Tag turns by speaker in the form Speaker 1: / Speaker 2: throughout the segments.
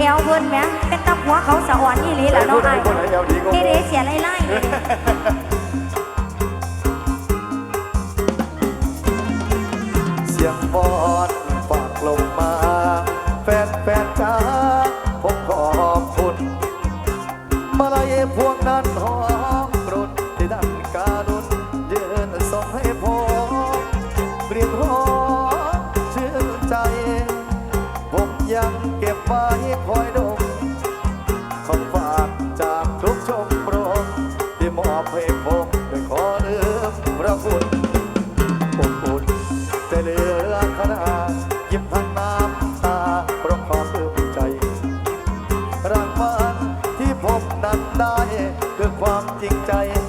Speaker 1: เอวเพิ่นแหมเป็นตะหัวเขาสะอ่อนอีหลีล่ะเนาะไอ้
Speaker 2: คนไหนเอวดีก็
Speaker 1: เอเดเสียไล่ไล่เลย
Speaker 2: เสียงบอลฝากลงมา จริงใจ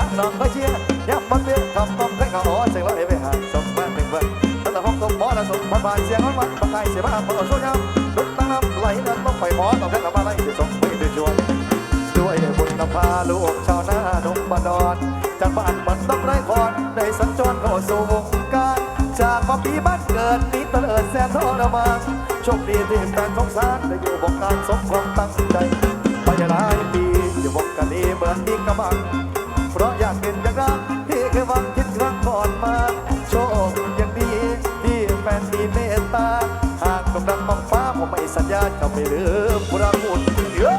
Speaker 2: เป็นผู้นองก็เชียร์ย้ำมันเบี้ยคำต้องให้เขาอ๋อเสียงร้อยไปหาสมบ้านเป็นเพื่อนตั้งแต่ห้องตบหมอและสมบันบานเสียงมันมันปากไก่เสียบ้านเปิดโซ่ยำดุดตั้งน้ำไหลนั้นต้องไปหมอต้องแค่กับมาไล่จะส่งไปด้วยช่วยด้วยบุญนำพาลูกชาวนาดงบดอนจากบ้านมันต้องไรคอนได้สัญจรเข้าสู่วงการจากมามปีบ้านเกิดนี้เลิดแสนทรมานโชคดีที่แฟนสงสารได้อยู่วงการสมความตั้งใจไปหลายปีอยู่วงการนี้เหมือนอีกกำบัง เพราะอยากเป็นอย่างรักที่เคยหวังคิดครั้งก่อนมา โชคยังดีที่แฟนมีเมตตา หากกำลังมองฟ้าผมไม่สัญญาจะไม่ลืมพระคุณเย้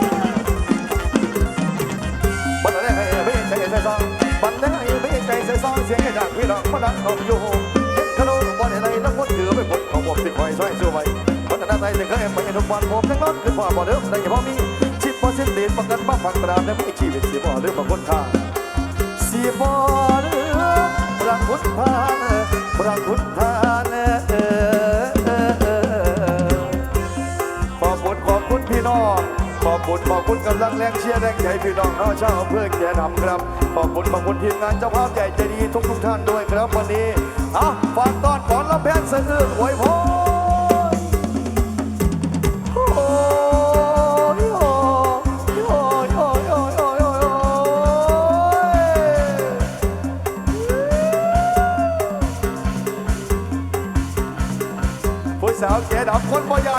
Speaker 2: บันไดให้ไม่ใจใส่ซองบันไดให้ไม่ใจใส่ซองเสียงจากพี่น้องมาดังของอยู่เห็นขนมวันไหนแล้วคนถือไม่พ้นของผมที่คอยช่วยช่วยไว้พัฒนาใจถึงเคยไปทุกวันผมทั้งนั้นคือความบ่เดิมในเฉพาะมีชิปพอสิ้นเดือนประกันมาฟังตรามและไม่ชีวิตสีบ่หรือบางคนท่า สีบอเรือพระคุณพานพระคุณพานเออขอบคุณขอบคุณพี่น้องขอบคุณขอบคุณกำลังแรงเชียร์แรงใจพี่น้องน้องชาวเพื่อแก่นำครับ ขอบคุณขอบคุณทีมงานเจ้าภาพใหญ่ใจดีทุกทุกท่านด้วยครับวันนี้อะฝากตอนก่อนรับแพนสะอื้นอวยพร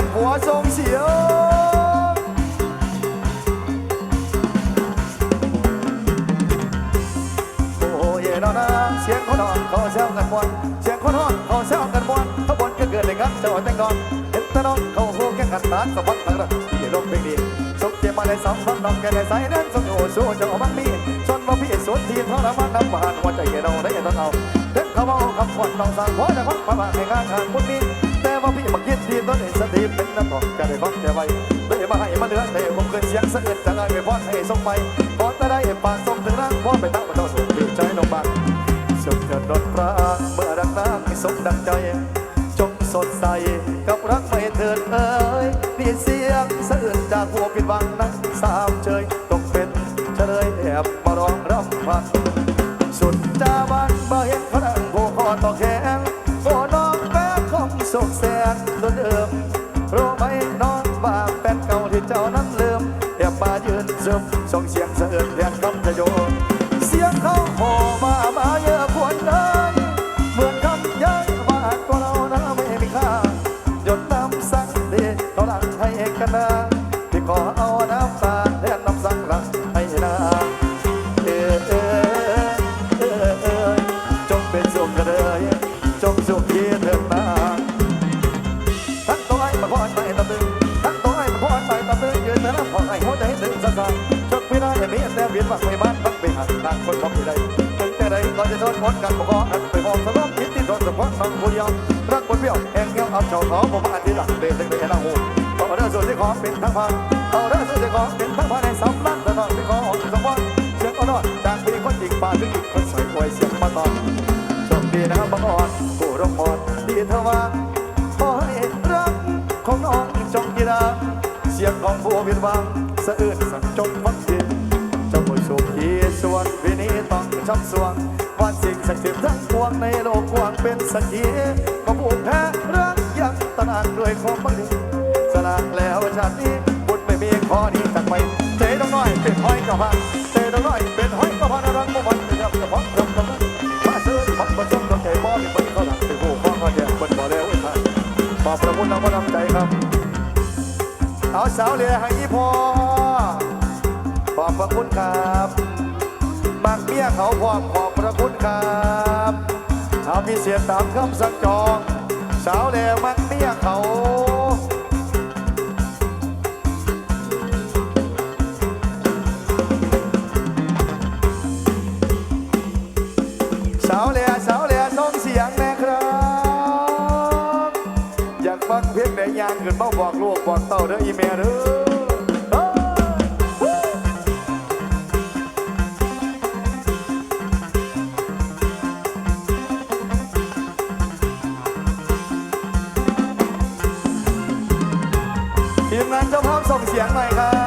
Speaker 2: ำคนบ่ยานผัวทรงเสียงโอ้ยนอนะเสียงคนนอนเขาแซวกันมวนเสียงคนนอนเขาแซวกันมวนขบวนก็เกิดเลยครับเจ้าแต่งงอนเห็นต่น้องเขาโหแข่งกันตานสะบัดตั้งระที่ลมเพลงดีสุขเจมาได้สองฟังน้องแก่ได้ใส่นั้นสมโอสู้เจ้าบังมีชนว่าพี่สุดทีทรมานน้ำบานหัวใจแก่เราได้ยังต้องเอาเด็กเขาเอาคำขวัญน้องสั่งขอจะพักประมาให้งานทางบุญมีแต่ ว่าพี่มาคิดทีต้นเองสติเป็นน้ำทองจะได้ฟังแต่ไว้เลยมาให้มาเหลือแต่ผมเกินเสียงสะอึดจะไงไปพอดให้ส่งไปพอจะได้ป่าส่งถึงร่างพอดไปตั้งมาโดนถูกใจน้องบ้านสุขเกิดดนพระเมื่อรักนางให้สมดังใจ จงสดใสกับรักไม่เถิดเอ้ยนี่เสียงสะอึดจากหัวผิดหวังนั้นสามเชยต้องเป็นเฉลยแอบมาร้องรำพันสุดจาบันบ่เห็นเขาดังโผคอต่อแข จ้านั้นลืมแอบมายืนซึมส่งเสียงเสะเอิดแทนคำจะโยนเสียงเขา นบักไม่บ้านบักไปหันนางคนบอกที่ใดถึงแต่ใดก็จะโดนพ้นกันบ่ขออันไปมองสลบคิดที่โดนสะพอนน้องผู้เดียวรักคนเบี้ยวแองเงี้ยวเอาเจ้าเขาผมมาที่หลังเดินถึงไปหน้าหูเอาเรื่องส่วนที่ขอเป็นทั้งพันเอาเรื่องส่วนที่ขอเป็นทั้งพันในสำนักต่น้องที่ขอออกสองวันเสียงอ่อนจากพี่คนอีกป่าถึงอีกคนสวยควยเสียงมาตอนโชคดีนะครับบังอ่อนที่เธอว่าขอให้รักของน้องจงยีราเสียงของผู้ผิดหวังสะอื้นสั่งจงฟังดินเจ้าผู้โชคดีส่วนวินีต้องช้ำสวงวันสิ่งศักดิ์สิทธิ์ทั้งปวงในโลกกว้างเป็นสักขีก็ผู้แพ้รักยังตระหนักด้วยความบังดีสลากแล้วชาตินี้บุญไม่มีข้อนี้จากไปเตะน้องน้อยเป็นห้อยกับพันเตะน้องน้อยเป็นห้อยกับพันรักบ่มันนะครับเฉพาะรำกับมาซื้อพักมาชมกับใจบ่มีคนเขาหลังเป็นผู้ข้องก็แย่คนบ่แล้วไอ้ท่านขอบพระคุณเราก็นำใจครับ เอาสาวเหลือให้อีพอ พระคุณครับมักเมียเขาพร้อมขอบพระคุณครับเอาพิเศษตามคำสั่งจอง สาวเลือมักเมียเขาสาวเหลือสาวเหลือส่งเสียงนะครับ อยากฟังเพลงไหนยางขึ้นมาบอกลูกบอกเต้าเด้ออีเมลเด้อ ส่งเสียงหน่อยครับ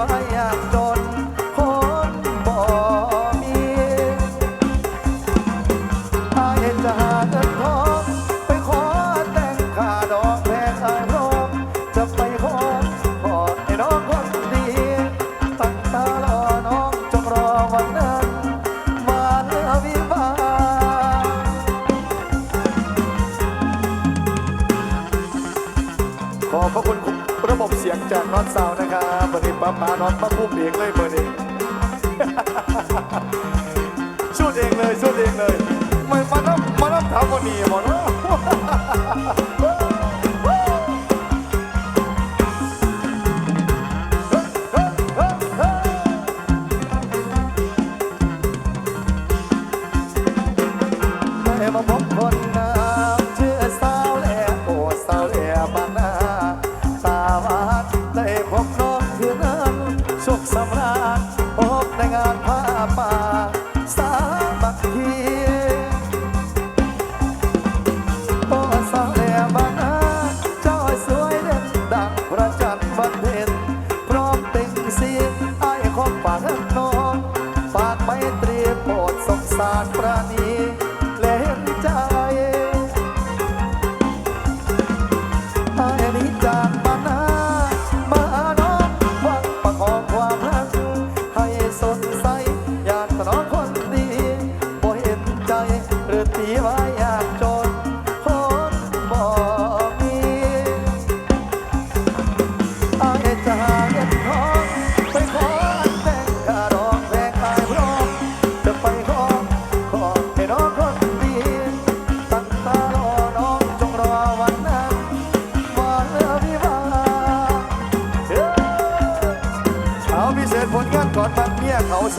Speaker 2: ว้อยากจนคนบ่มีอายจะหาเงินทองไปขอแต่งค่าดอกแพงอายพร้อมจะไปขอขอให้น้องคนดีตั้งตารอน้องจงรอวันนั้นมาเลือวิวาขอบพระคุณ ระบบเสียงจากน็อตซาวนะครับวันนี้ป้าปาน็อตมาพุ่มเองเลยเบอร์นี้ชุดเองเลยชุดเองเลย ไม่มาต้องมาต้องทำวันนี้หมดเนอะ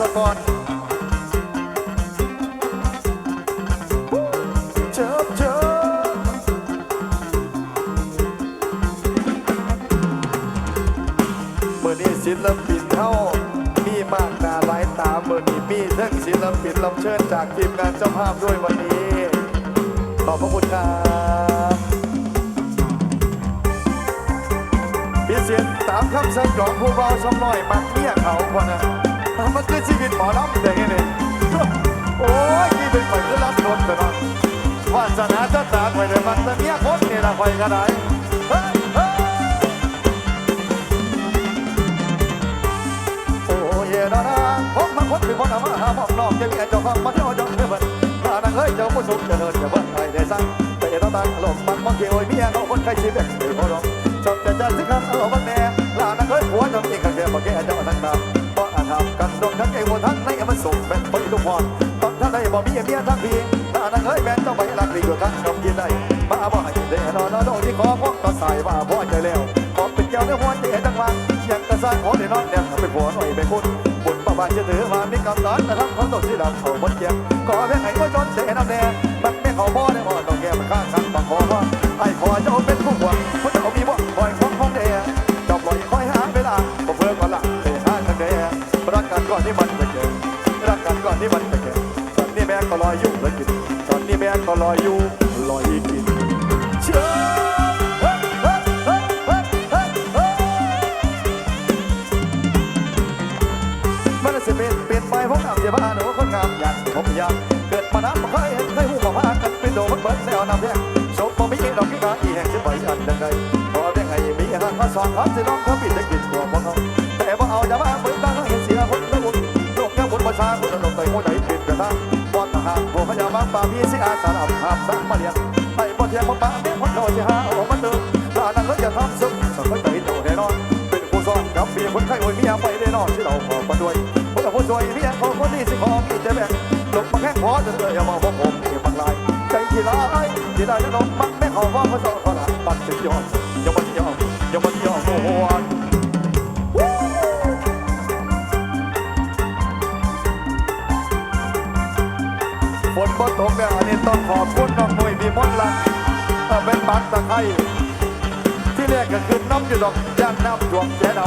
Speaker 2: สะก่อนเจิบเจิบเมื่อนี้ศิลปินเขามีมากหน้าหลายตาเมื่อนี้มีทั้งศิลปินรับเชิญจากทีมงานเจ้าภาพด้วยวันนี้ ขอบพระคุณครับพิเศษตามคำสั่งของผู้เบาสมน้อยมักเมียเขาพอนะ มันคือชีวิตหมอลำแต่ไงเนี่ยโอ้ยนี่เป็นไปคือรับรถแต่เนะวาสนาจะตายไปแต่มันจะเนี้ยคนเนี่ยนะไปก็ได้เฮ้ยเฮ้ยโอ้ยนะะผมมาคนเป็คนเอามาหาบอกนอกจะมีไอ้เจ้าของมันเจ้าจงเพื่อนมานังเอ้ยเจ้าผู้สูงเจริญอย่าเพิ่งไปได้สั่งไปเราต่างหลบมันมันเกี่ยวเมียเขาคนไข้ชีวิตหรือเขาหรอกจบจะจัดสิครับเอาบ้างแม่ลานังเอ้ยหัวจำเองกันเดียวบอกแกเจ้าทั้งตา กันดงทั้งไอ้หัวทั้งในมันสุกเป็นไปทุกวันตอนท่านใดบอกมีเมียทั้งพีลานังเฮ้ยแม่เจ้าไปรักดีกว่าทั้งคำยินได้มาบ่ให้เดนอนนอนที่ขอพวกก็ใส่ว่าพ่อใจแล้วขอเป็นเจ้าเนื้อหัวใจทั้งวันยังกระซ่าขอเดนอนเนี่ยเป็นผัวหน่อยเป็นคุณบุญประบาจะถือมามีกำลังแต่ทำของตกสีดำเขาบนเกียงขอเพียงให้ว่าจนเสียน้ำแดงมันไม่เขาบ่ได้บ่ต้องแก้มันข้างกันบังคอว่าไอ้ขอเจ้าเป็นผู้หวัง มาน้ำมาเคยเห็นเคยหูมาพากันเป็นโดมันเบิดแล้วน้ำแดงศพบ่มีดอกกิ้กาอีแห่งสิไปอันใดขอเพียงให้มีหันมาสอนเขาสิน้องเขาปิดจะกินตัวพวกเขาแต่ว่เอาอย่ามาเปิดตาเห็นเสียคนละบุญโลกแก้บุญประชาคนละลงใจหัวใจปิดกระทั่งบอดทหารพวกพญาบางป่าพี่สิอาสาลับหามสร้างมาเลี้ยงให้บ่เทียมบ่ป่าเบี้ยคนโดนสิหาเอามาเติมลานั่งก็จะทำสุขสักคนใจโตแน่นอนเป็นผู้สอนกับเมียคนไข้โอ้ยเมียไปได้นอนที่เราขอมาด้วยคนละผู้ช่วยเมียของคนนี้สิขอมีแต่แบ่ง ลงมาแค่ขอจะเลยอย่ามาพวกผมนี่บางลายใจที่ร้ายที่ได้แล้วน้องมักแม่ขอว่าพระสอนขอละปัดสุดยอดอย่ามาที่ยอมอย่ามาที่ยอมโอ้โหฝนบ่ตกเนี่ยอันนี้ต้องขอบคุณน้องหนุ่ยมีมนต์ละเออเป็นปักตะไคร้ที่แรกก็คือน้ำอยู่ดอกย่างน้ำจวงแย่น้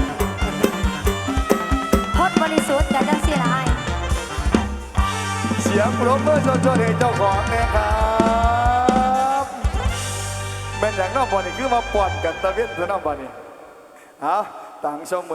Speaker 1: พดบริสุทธิ์กับจังสีละไอ้ำ
Speaker 2: เสียงปรบมือชนชนให้เจ้าของเนี่ยครับเป็นอย่างน้องบอลนี่คือมาป่อนกันตะเวนตะน้องบอลนี่ฮะต่างชม